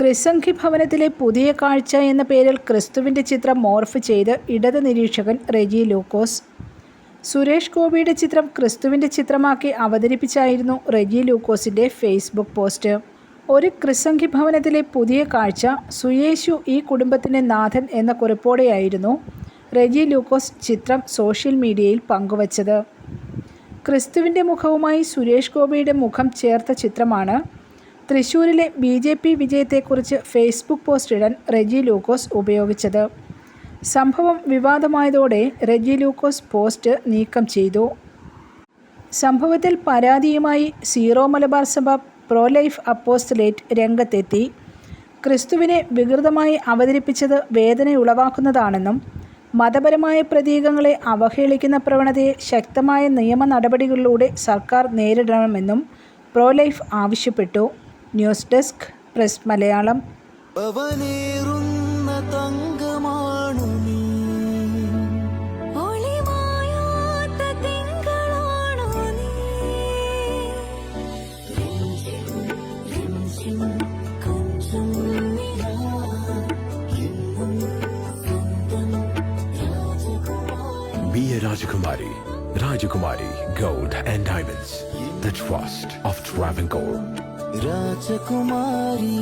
ക്രിസംഖി ഭവനത്തിലെ പുതിയ കാഴ്ച എന്ന പേരിൽ ക്രിസ്തുവിന്റെ ചിത്രം മോർഫ് ചെയ്ത് ഇടത് നിരീക്ഷകൻ റെജി ലൂക്കോസ്. സുരേഷ് ഗോപിയുടെ ചിത്രം ക്രിസ്തുവിന്റെ ചിത്രമാക്കി അവതരിപ്പിച്ചായിരുന്നു റെജി ലൂക്കോസിന്റെ ഫേസ്ബുക്ക് പോസ്റ്റ്. ഒരു ക്രിസംഖി ഭവനത്തിലെ പുതിയ കാഴ്ച സുയേശു ഈ കുടുംബത്തിന്റെ നാഥൻ എന്ന കുറിപ്പോടെയായിരുന്നു റെജി ലൂക്കോസ് ചിത്രം സോഷ്യൽ മീഡിയയിൽ പങ്കുവച്ചത്. ക്രിസ്തുവിന്റെ മുഖവുമായി സുരേഷ് ഗോപിയുടെ മുഖം ചേർത്ത ചിത്രമാണ് തൃശൂരിലെ ബി ജെ പി വിജയത്തെക്കുറിച്ച് ഫേസ്ബുക്ക് പോസ്റ്റ് ഇടാൻ റെജി ലൂക്കോസ് ഉപയോഗിച്ചത്. സംഭവം വിവാദമായതോടെ റെജി ലൂക്കോസ് പോസ്റ്റ് നീക്കം ചെയ്തു. സംഭവത്തിൽ പരാതിയുമായി സീറോ മലബാർ സഭ പ്രോ ലൈഫ് അപ്പോസ്റ്റലേറ്റ് രംഗത്തെത്തി. ക്രിസ്തുവിനെ വികൃതമായി അവതരിപ്പിച്ചത് വേദനയുളവാക്കുന്നതാണെന്നും മതപരമായ പ്രതീകങ്ങളെ അവഹേളിക്കുന്ന പ്രവണതയെ ശക്തമായ നിയമ നടപടികളിലൂടെ സർക്കാർ നേരിടണമെന്നും പ്രോ ലൈഫ് ആവശ്യപ്പെട്ടു. ന്യൂസ് ഡെസ്ക് പ്രസ് മലയാളം തങ്കമാണു Be a Rajakumari. Rajakumari Gold and Diamonds. The trust of Travancore. Rajakumari.